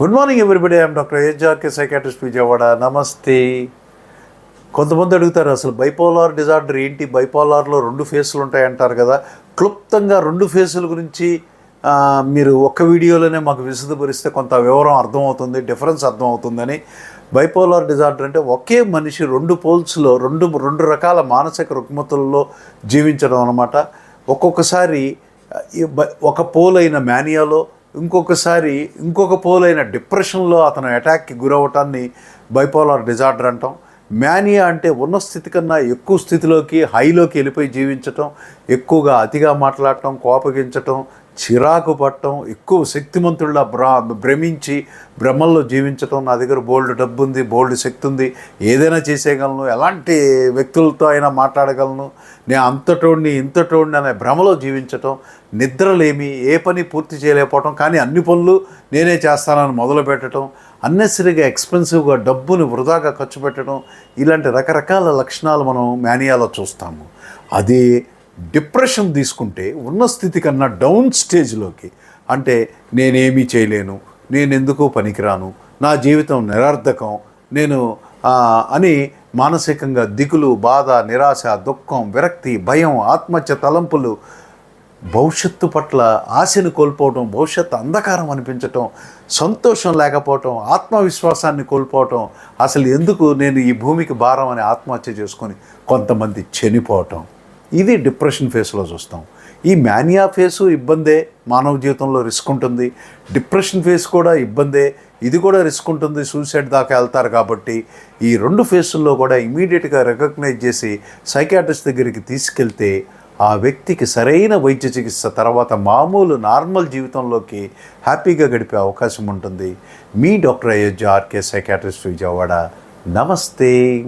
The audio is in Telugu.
Good morning everybody I'm doctor ఏజార్కే psychiatrist Vijayawada నమస్తే కొంతమంది అడుగుతారు అసలు బైపోలార్ డిజార్డర్ ఏంటి? బైపోలార్లో రెండు ఫేసులు ఉంటాయి అంటారు కదా. క్లుప్తంగా రెండు ఫేసుల గురించి మీరు ఒక్క వీడియోలోనే మాకు విశదపరిస్తే కొంత వివరం అర్థమవుతుంది డిఫరెన్స్ అర్థమవుతుందని. బైపోలార్ డిజార్డర్ అంటే ఒకే మనిషి రెండు పోల్స్లో రెండు రెండు రకాల మానసిక రుగ్మతుల్లో జీవించడం అనమాట ఒక్కొక్కసారి ఒక పోల్ అయిన ఒక ఇంకొకసారి ఇంకొక పోలైన డిప్రెషన్లో అతను అటాక్కి గురవటాన్ని బైపోలార్ డిజార్డర్ అంటాం. మ్యానియా అంటే ఉన్న స్థితి కన్నా ఎక్కువ స్థితిలోకి హైలోకి వెళ్ళిపోయి జీవించటం ఎక్కువగా అతిగా మాట్లాడటం కోపగించటం చిరాకు పట్టడం ఎక్కువ శక్తిమంతుల్లా భ్రా భ్రమించి భ్రమల్లో జీవించటం నా దగ్గర బోల్డ్ డబ్బు ఉంది బోల్డ్ శక్తి ఉంది ఏదైనా చేసేయగలను ఎలాంటి వ్యక్తులతో అయినా మాట్లాడగలను నేను అంతటోడిని ఇంతటోడిని అనే భ్రమలో జీవించటం నిద్రలేమి ఏ పని పూర్తి చేయలేకపోవటం కానీ అన్ని పనులు నేనే చేస్తానని మొదలు పెట్టడం అన్నెసరిగా ఎక్స్పెన్సివ్గా డబ్బుని వృధాగా ఖర్చు పెట్టడం ఇలాంటి రకరకాల లక్షణాలు మనం మేనియాలో చూస్తాము. అదే డిప్రెషన్ తీసుకుంటే ఉన్న స్థితి కన్నా డౌన్ స్టేజ్లోకి అంటే నేనేమీ చేయలేను నేను ఎందుకో పనికిరాను నా జీవితం నిరర్ధకం నేను అని మానసికంగా దిగులు బాధ నిరాశ దుఃఖం విరక్తి భయం ఆత్మహత్య తలంపులు భవిష్యత్తు పట్ల ఆశను కోల్పోవటం భవిష్యత్తు అంధకారం అనిపించటం సంతోషం లేకపోవటం ఆత్మవిశ్వాసాన్ని కోల్పోవటం అసలు ఎందుకు నేను ఈ భూమికి భారం అని ఆత్మహత్య చేసుకొని కొంతమంది చనిపోవటం. ఇది డిప్రెషన్ ఫేస్లో చూస్తాం. ఈ మానియా ఫేసు ఇబ్బందే మానవ జీవితంలో రిస్క్ ఉంటుంది. డిప్రెషన్ ఫేస్ కూడా ఇబ్బందే ఇది కూడా రిస్క్ ఉంటుంది సూసైడ్ దాకా వెళ్తారు కాబట్టి ఈ రెండు ఫేసుల్లో కూడా ఇమీడియట్గా రికగ్నైజ్ చేసి సైకాట్రిస్ట్ దగ్గరికి తీసుకెళ్తే ఆ వ్యక్తికి సరైన వైద్య చికిత్స తర్వాత మామూలు నార్మల్ జీవితంలోకి హ్యాపీగా గడిపే అవకాశం ఉంటుంది. మీ doctor Ayodhya RK psychiatrist Vijayawada. నమస్తే.